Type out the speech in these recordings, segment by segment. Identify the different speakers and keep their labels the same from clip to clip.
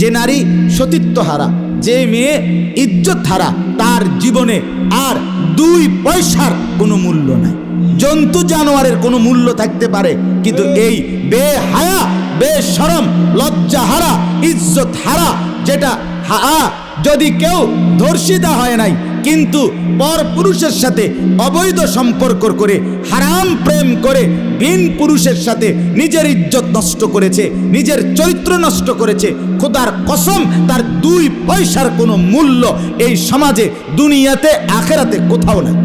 Speaker 1: যে নারী সতীত্ব হারা যে মেয়ে ইজ্জত হারা তার জীবনে আর দুই পয়সার কোনো মূল্য নাই। জন্তু জানোয়ারের কোনো মূল্য থাকতে পারে, কিন্তু এই বেহায়া, বেশরম লজ্জা হারা ইজ্জত হারা যেটা হা, যদি কেউ ধর্ষিতা হয় নাই কিন্তু পর পুরুষের সাথে অবৈধ সম্পর্ক করে হারাম প্রেম করে ভিন পুরুষের সাথে নিজের ইজ্জত নষ্ট করেছে নিজের চরিত্র নষ্ট করেছে খোদার কসম তার দুই পয়সার কোনো মূল্য এই সমাজে দুনিয়াতে আখেরাতে কোথাও নাই।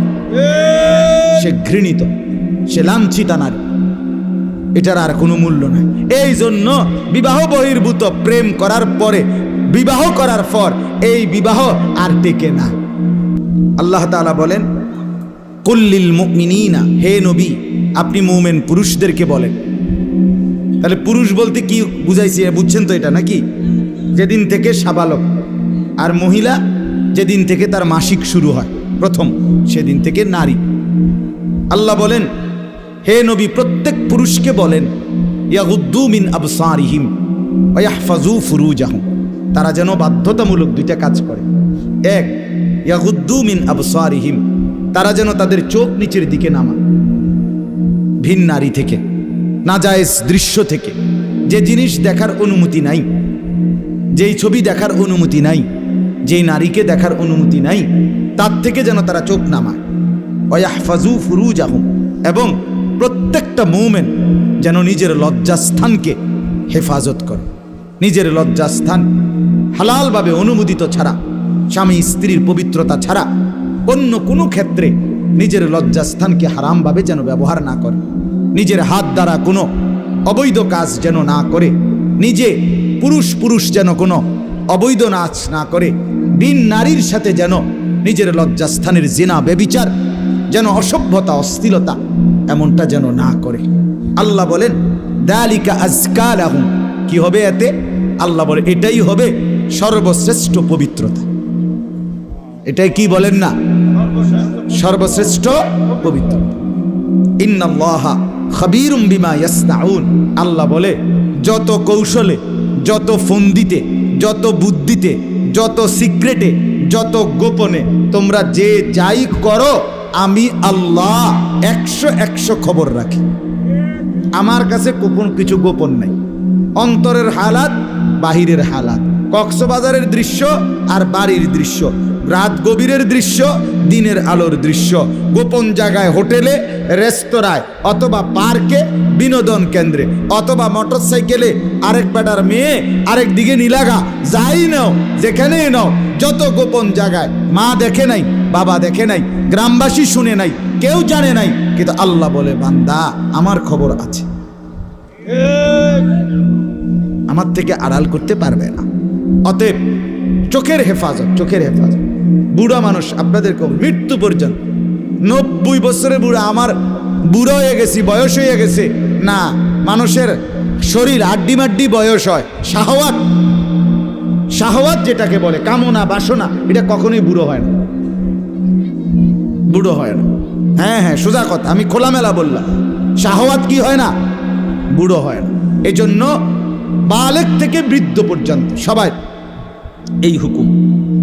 Speaker 1: সে ঘৃণিত সে লাঞ্ছিতা নারী। এটার আর কোনো মূল্য নাই। এই জন্য বিবাহ বহির্ভূত প্রেম করার পরে বিবাহ করার পর এই বিবাহ আর টেকে না। আল্লাহ তাআলা বলেন, কুল্লিল মুমিনিনা, হে নবী, আপনি মুমেন পুরুষদেরকে বলেন। তাহলে পুরুষ বলতে কি বুঝাইছি? বুঝছেন তো এটা নাকি? যেদিন থেকে সাবালক, আর মহিলা যেদিন থেকে তার মাসিক শুরু হয়, প্রথম, সেদিন থেকে নারী। আল্লাহ বলেন, হে নবী, প্রত্যেক পুরুষকে বলেন, ইয়াগুদ্দু মিন আবসারিহিম ওয়াহফাজু ফুরুজাহুম। তারা যেন বাধ্যতামূলক দুইটা কাজ করে। এক, ইয়াগুদ্দু মিন আবসারিহিম, তারা যেন তাদের চোখ নিচের দিকে নামা ভিন নারী থেকে না নাজায়েজ দৃশ্য থেকে, যে জিনিস দেখার অনুমতি নাই, যেই ছবি দেখার অনুমতি নাই, যেই নারীকে দেখার অনুমতি নাই, তার থেকে যেন তারা চোখ নামায়। অয়াহফাজু ফুরুজ আহম এবং প্রত্যেকটা মৌমেন যেন নিজের লজ্জাস্থানকে হেফাজত করে। নিজের লজ্জাস্থান, হালালভাবে অনুমোদিত ছাড়া, স্বামী স্ত্রীর পবিত্রতা ছাড়া, অন্য কোনো ক্ষেত্রে নিজের লজ্জাস্থানকে হারামভাবে যেন ব্যবহার না করে। নিজের হাত দ্বারা কোনো অবৈধ কাজ যেন না করে, নিজে পুরুষ পুরুষ যেন কোনো অবৈধ নাচ না করে, বিন নারীর সাথে যেন নিজের লজ্জাস্থানের জেনা বেবিচার যেন অসভ্যতা অস্থিরতা এমনটা যেন না করে। আল্লাহ বলেন, দালিকা আজকাল আহুম কি হবে এতে? আল্লাহ বলে, এটাই হবে সর্বশ্রেষ্ঠ পবিত্রতা। এটাই কি বলেন না? সর্বশ্রেষ্ঠ পবিত্র ইন্নাল্লাহা বিমা আল্লাহ বলে, যত কৌশলে, যত ফন্দিতে, যত বুদ্ধিতে, যত সিক্রেটে, যত গোপনে তোমরা যে যাই করো, আমি আল্লাহ একশো একশো খবর রাখি। আমার কাছে গোপন কিছু গোপন নাই। অন্তরের হালাত, বাহিরের হালাত। কক্সবাজারের দৃশ্য আর বাড়ির দৃশ্য। রাত গভীরের দৃশ্য, দিনের আলোর দৃশ্য। গোপন জায়গায় হোটেলে, রেস্তোরাঁয় অথবা পার্কে, বিনোদন কেন্দ্রে। অথবা মোটর সাইকেলে আরেক বেটার মেয়ে আরেক দিকে নিলাগা, যাই নাও, যেখানেই নাও, যত গোপন জায়গায়। মা দেখে নাই, বাবা দেখে নাই, গ্রামবাসী শুনে নাই, কেউ জানে নাই। কিন্তু আল্লাহ বলে, বান্দা, আমার খবর আছে। আমার থেকে আড়াল করতে পারবে না। অতএব চোখের হেফাজত চোখের হেফাজত। বুড়া মানুষ আপনাদেরকে মৃত্যু পর্যন্ত। নব্বই বছরের বুড়া, আমার বুড়ো হয়ে গেছি, বয়স হয়ে গেছে। না, মানুষের শরীর আড্ডি মাড্ডি বয়স হয়। শাহওয়াত শাহওয়াত যেটাকে বলে, কামনা, বাসনা, এটা কখনোই বুড়ো হয় না। বুড়ো হয় না। হ্যাঁ হ্যাঁ সোজা কথা, আমি খোলামেলা বললাম। শাহওয়াত কি হয় না? বুড়ো হয় না। এই জন্য বালেক থেকে বৃদ্ধ পর্যন্ত, সবাই। এই হুকুম।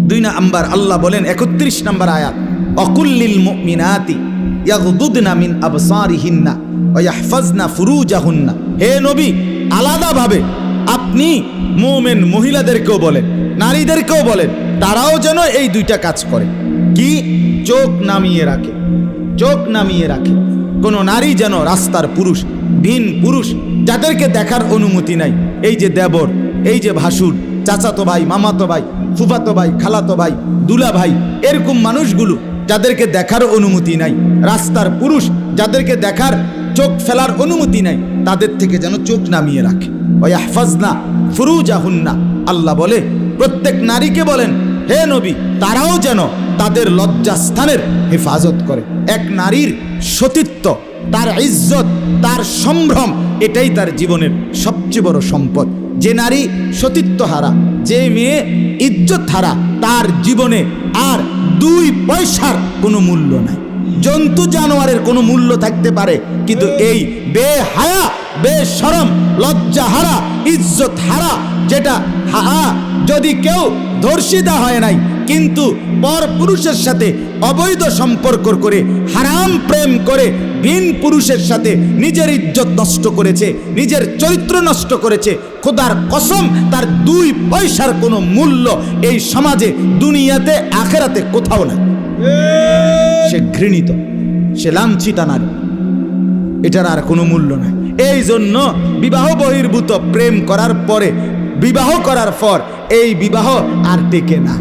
Speaker 1: দুই নাম্বার, আল্লাহ বলেন, একত্রিশ নাম্বার আয়াত, অকুল্লিল মুমিনাতি ইয়াগদুদনা মিন আবসারিহিন্না ওয়া ইয়াহফাজনা ফুরুজাহুন্না। হে নবী, আলাদাভাবে আপনি মোমেন মহিলাদেরকেও বলেন, নারীদেরকেও বলেন, তারাও যেন এই দুইটা কাজ করে। কি? চোখ নামিয়ে রাখে। চোখ নামিয়ে রাখে। কোনো নারী যেন রাস্তার পুরুষ ভিন পুরুষ যাদেরকে দেখার অনুমতি নাই। এই যে দেবর, এই যে ভাসুর, চাচাতো ভাই, মামাতো ভাই, ফুফাতো ভাই, খালাতো ভাই, দুলা ভাই, এরকম মানুষগুলো যাদেরকে দেখার অনুমতি নাই। রাস্তার পুরুষ যাদেরকে দেখার চোখ ফেলার অনুমতি নাই, তাদের থেকে যেন চোখ নামিয়ে রাখে। ওই আহফাজনা ফুরুজাহুন্না। আল্লাহ বলে, প্রত্যেক নারীকে বলেন, হে নবী, তারাও যেন তাদের লজ্জাস্থানের হেফাজত করে। এক নারীর সতীত্ব তার ইজ্জত, তার সম্ভ্রম, এটাই তার জীবনের সবচেয়ে বড় সম্পদ। যে নারী সতীত্ব হারা যে মেয়ে ইজ্জত হারা তার জীবনে আর দুই পয়সার কোনো মূল্য নাই। জন্তু জানোয়ারের কোনো মূল্য থাকতে পারে, কিন্তু এই বেহায়া, বেশরম লজ্জা হারা ইজ্জত হারা যেটা হা যদি কেউ ধর্ষিতা হয় নাই, কিন্তু পর পুরুষের সাথে অবৈধ সম্পর্ক করে হারাম প্রেম করে ভিন পুরুষের সাথে নিজের ইজ্জত নষ্ট করেছে নিজের চরিত্র নষ্ট করেছে খোদার কসম তার দুই পয়সার কোনো মূল্য এই সমাজে দুনিয়াতে আখেরাতে কোথাও নাই। সে ঘৃণিত সে লাঞ্ছিতা নারী। এটার আর কোনো মূল্য নাই। এই জন্য বিবাহ বহির্ভূত প্রেম করার পরে বিবাহ করার পর এই বিবাহ আর টেকে না।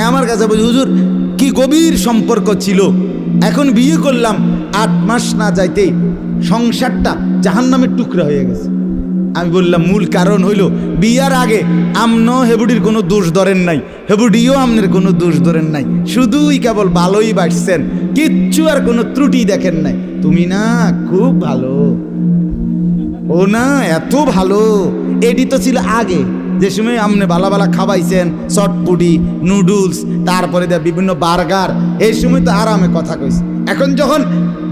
Speaker 1: আমার কাছে বলছি, হুজুর, কি গভীর সম্পর্ক ছিল। এখন বিয়ে করলাম, আট মাস না যাইতে সংসারটা জাহান্নামের টুকরা হয়ে গেছে। আমি বললাম, মূল কারণ হইল, বিয়ার আগে আমন হেবুডির কোনো দোষ ধরেন নাই, হেবুডিও আমনের কোনো দোষ ধরেন নাই। শুধুই কেবল ভালোই বাসছেন কিচ্ছু আর কোনো ত্রুটি দেখেন নাই। তুমি না খুব ভালো। ও না, এত ভালো। এডি তো ছিল আগে। যে সময় আপনি বালা বালা খাওয়াইছেন চটপুটি নুডলস তারপরে বিভিন্ন বার্গার, এই সময় তো আরামে কথা কইছে। এখন যখন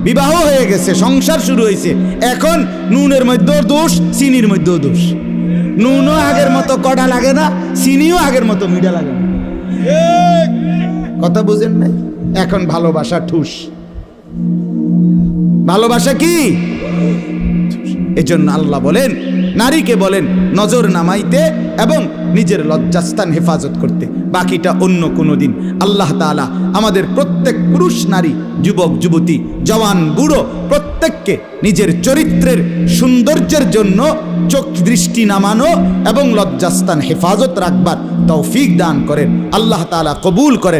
Speaker 1: বিবাহ হয়ে গেছে, সংসার শুরু হয়েছে এখন নুনের মধ্যেও দোষ, চিনির মধ্যেও দোষ। নুনও আগের মতো কড়া লাগে না, চিনিও আগের মতো মিঠা লাগে না। কথা বুঝেন নাই? এখন ভালোবাসা ঠুস। ভালোবাসা কি? এজন্য আল্লাহ বলেন নারীকে বলেন, নজর নামাইতে এবং নিজের লজ্জাস্থান হেফাজত করতে। বাকিটা অন্য কোনো দিন। আল্লাহ তাআলা আমাদের প্রত্যেক পুরুষ নারী, যুবক, যুবতী, জওয়ান, বুড়ো, প্রত্যেককে নিজের চরিত্রের সৌন্দর্যের জন্য চোখ দৃষ্টি নামানো এবং লজ্জাস্থান হেফাজত রাখবার তৌফিক দান করেন। আল্লাহ তাআলা কবুল করেন।